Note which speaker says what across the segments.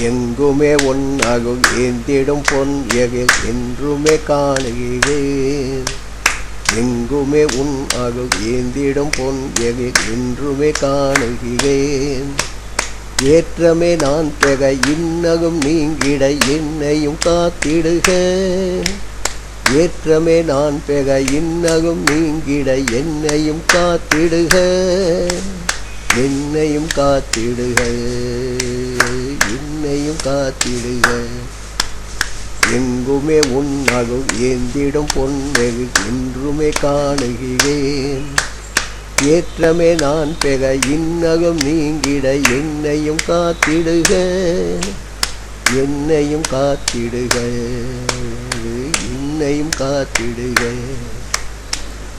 Speaker 1: எங்குமே ஒன்னாகும் ஏந்திடும் பொன் எகில் என்றுமே காணுகிறேன். எங்குமே உன் ஆகும் ஏந்திடும் பொன் எகில் என்றுமே காணுகிறேன். ஏற்றமே நான் பெக இன்னகும் நீங்கிட என்னையும் காத்திடுக. ஏற்றமே நான் பெக இன்னகும் நீங்கிட என்னையும் காத்திடுக. என்னையும் காத்திடுக. காத்திடுக எங்குமே உன் அருள் ஏந்திடும் பொன்னெகு என்றுமே காணுகிறேன். ஏற்றமே நான் பெக இன்னகம் நீங்கிட என்னையும் காத்திடுக என்னையும் காத்திடுக என்னையும் காத்திடுக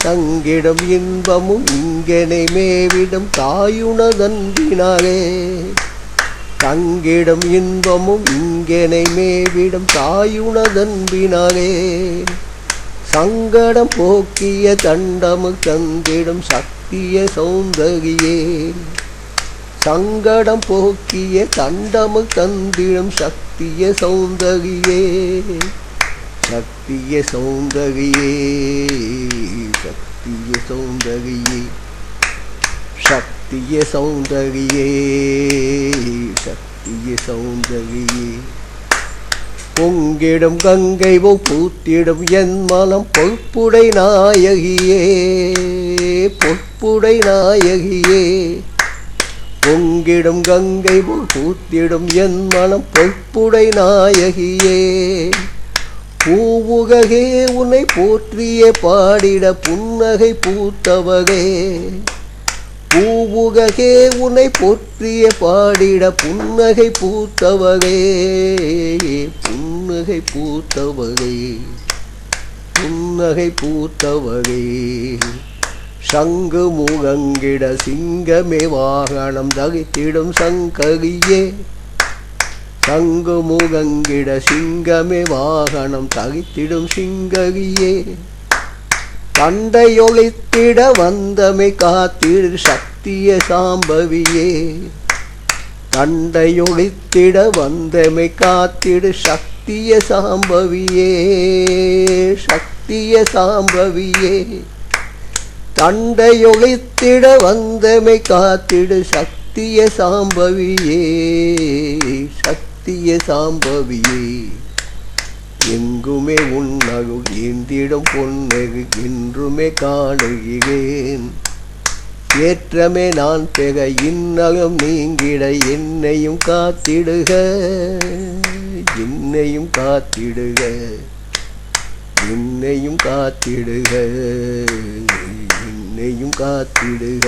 Speaker 1: தங்கிடம் இன்பமும் இங்கனை மேவிடும் தாயுணதன்பினாலே தங்கிடும் இன்பமும் இங்கனை மேவிடும் தாயுணதன்பினாலே. சங்கடம் போக்கிய தண்டமு தந்திடும் சக்திய சௌந்தரியே. சங்கடம் போக்கிய தண்டமு தந்திடும் சக்திய சௌந்தரியே. சக்திய சௌந்தரியே சக்திய சௌந்தரியே. சக்திய சௌந்தரியே. கத்திய சௌந்தரியே பொங்கிடும் கங்கை பூத்திடும் என் மனம் பொற்புடை நாயகியே பொற்புடை நாயகியே. பொங்கிடும் கங்கை போ பூத்திடும் என் மனம் பொற்புடை நாயகியே. பூவுகே உன்னை போற்றியே. பாடிட புன்னகை பூத்தவகே. பூவுகே உன்னை போற்றிய பாடிட புன்னகை பூத்தவகே புன்னகை பூத்தவகை புன்னகை பூத்தவகை. சங்கு முகங்கிட சிங்கமே வாகனம் தகித்திடும் சங்ககியே சங்கு முகங்கிட சிங்கமே வாகனம் தகித்திடும் சிங்ககியே. தண்டையொழித்திட வந்தமை காத்திடு சக்திய சாம்பவியே. தண்டையொழித்திட வந்தமை காத்திடு சக்திய சாம்பவியே. சக்திய சாம்பவியே. தண்டையொழித்திட வந்தமை காத்திடு சக்திய சாம்பவியே. சக்திய சாம்பவியே. எங்குமே உன்னகு ஏந்திடும் பொன்னகு என்றுமே காணுகிறேன். ஏற்றமே நான் பெக இன்னகம் நீங்கிட என்னையும் காத்திடுக என்னையும் காத்திடுக என்னையும் காத்திடுக என்னையும் காத்திடுக.